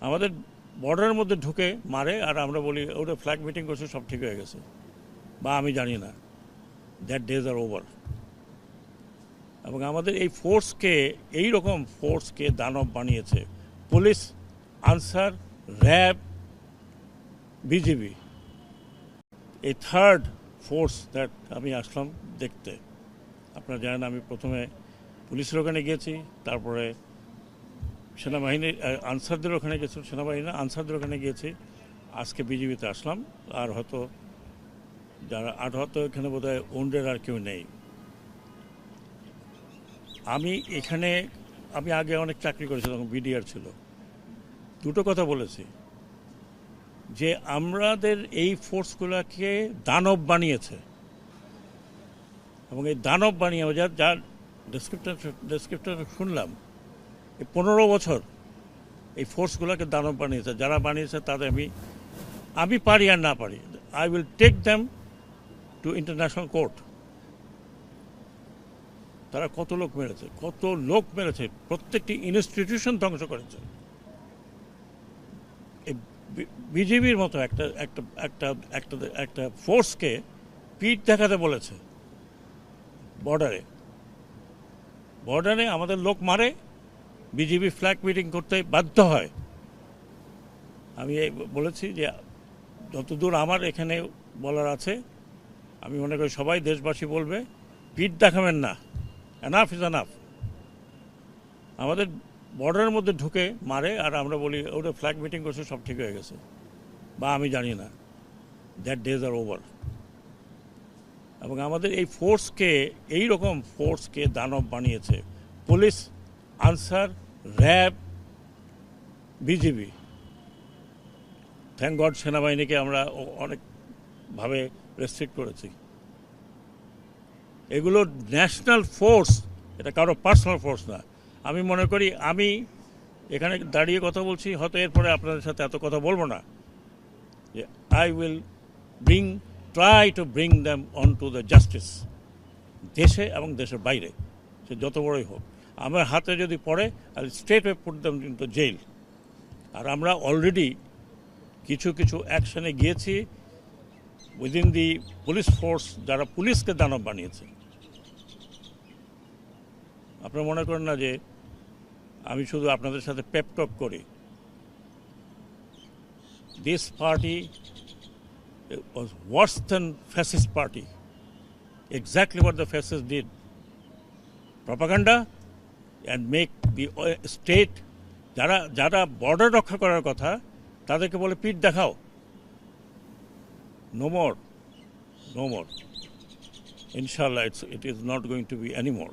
আমাদের বর্ডারের মধ্যে ঢুকে মারে আর আমরা বলি ওটা ফ্ল্যাগ মিটিং করছে, সব ঠিক হয়ে গেছে। বা, আমি জানি না দ্যাট ডেজ আর ওভার এবং আমাদের এই ফোর্সকে এই রকম ফোর্সকে দানব বানিয়েছে। Police, Ansar, RAB, BGB. এই থার্ড ফোর্স দ্যাট আমি আসলাম দেখতে। আপনারা জানেন, আমি প্রথমে পুলিশের ওখানে গিয়েছি, তারপরে সেনাবাহিনীর আনসারদের ওখানে গেছি সেনাবাহিনী আনসারদের ওখানে গিয়েছি। আজকে বিজিবিতে আসলাম, আর হয়তো যারা আর হয়তো এখানে বোধ হয় ওন্ডের আর কেউ নেই। আমি এখানে, আমি আগে অনেক চাকরি করেছি তখন বিডিআর ছিল। দুটো কথা বলেছি। যে আমাদের এই ফোর্সগুলোকে দানব বানিয়েছে। এবং এই দানব বানিয়ে যার যার ডেসক্রিপ্টার ডেসক্রিপ্টার শুনলাম এই পনেরো বছর এই ফোর্সগুলোকে দানব বানিয়েছে, যারা বানিয়েছে তাদের আমি আমি পারি আর না পারি I will take them to international court তারা কত লোক মেরেছে, কত লোক মেরেছে, প্রত্যেকটি ইনস্টিটিউশন ধ্বংস করেছে। বিজেপির মতো একটা একটা একটা একটা একটা ফোর্সকে পিঠ দেখাতে বলেছে। বর্ডারে। বর্ডারে আমাদের লোক মারে বিজেপি ফ্ল্যাগ মিটিং করতে বাধ্য হয়। আমি বলেছি যে, যতদূর আমার এখানে বলার আছে, আমি মনে করি সবাই দেশবাসী বলবে পিঠ দেখাবেন না। এনাফ ইজ এনাফ আমাদের বর্ডারের মধ্যে ঢুকে মারে, আর আমরা বলি ওটা ফ্ল্যাগ মিটিং করছে, সব ঠিক হয়ে গেছে। বা আমি জানি না। দ্যাট ডেজ আর ওভার এবং আমাদের এই ফোর্সকে এই রকম ফোর্সকে দানব বানিয়েছে। Police Ansar, RAB, BGB. Thank God সেনাবাহিনীকে আমরা অনেকভাবে রেস্ট্রিক্ট করেছি। এগুলো ন্যাশনাল ফোর্স এটা কারও পার্সোনাল ফোর্স না। আমি মনে করি, আমি এখানে দাঁড়িয়ে কথা বলছি, হয়তো এরপরে আপনাদের সাথে এত কথা বলব না। যে I will bring try to bring them on to the justice দেশে এবং দেশের বাইরে, সে যত বড়ই হোক। আমার হাতে যদি পড়ে আর state put them in jail আর আমরা অলরেডি কিছু কিছু অ্যাকশনে গিয়েছি উইদিন দি পুলিশ ফোর্স যারা পুলিশকে দানব বানিয়েছে আপনারা মনে করেন না যে আমি শুধু আপনাদের সাথে পেপটক করি this party was worse than fascist party. Exactly what the fascists did. Propaganda and make the state যারা যারা বর্ডার রক্ষা করার কথা তাদেরকে বলে পিঠ দেখাও। নো মোর নো মোর ইনশাল্লাহ it's it is not going to be any more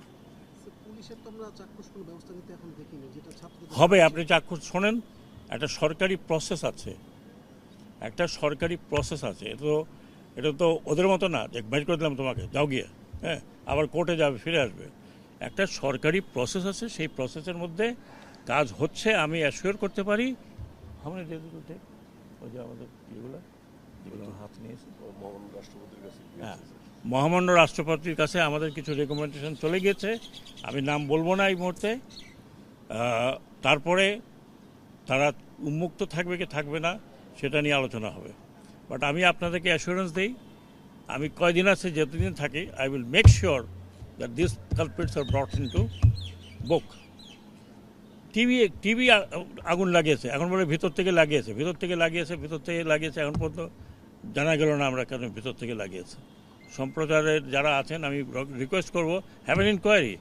হবে আপনি চাক্ষুষ শোনেন একটা সরকারি প্রসেস আছে। একটা সরকারি প্রসেস আছে এটা তো এটা তো ওদের মতো না যে বাইর করে দিলাম তোমাকে যাও গিয়ে হ্যাঁ আবার কোর্টে যাবে ফিরে আসবে। একটা সরকারি প্রসেস আছে সেই প্রসেসের মধ্যে কাজ হচ্ছে আমি অ্যাসিওর করতে পারি। আমরা যেগুলো ওই যে আমাদের ইয়েগুলো যেগুলো হাত নিয়েছে। মহামান্য রাষ্ট্রপতির কাছে হ্যাঁ। মহামান্য রাষ্ট্রপতির কাছে আমাদের কিছু রেকমেন্ডেশন চলে গিয়েছে। আমি নাম বলব না এই মুহূর্তে। তারপরে তারা উন্মুক্ত থাকবে কি থাকবে না সেটা নিয়ে আলোচনা হবে। বাট আমি আপনাদেরকে অ্যাসুরেন্স দিই আমি কয়দিন আছে যতদিন থাকি I will make sure that these culprits are brought into book. TV TV আগুন লাগিয়েছে, এখন বলে ভিতর থেকে লাগিয়েছে, ভিতর থেকে লাগিয়েছে, ভিতর থেকে লাগিয়েছে, এখন পর্যন্ত জানা গেল না আমরা কেন ভিতর থেকে লাগিয়েছে সম্প্রচারের যারা আছেন, আমি রিকোয়েস্ট করব হ্যাভ এন ইনকোয়ারি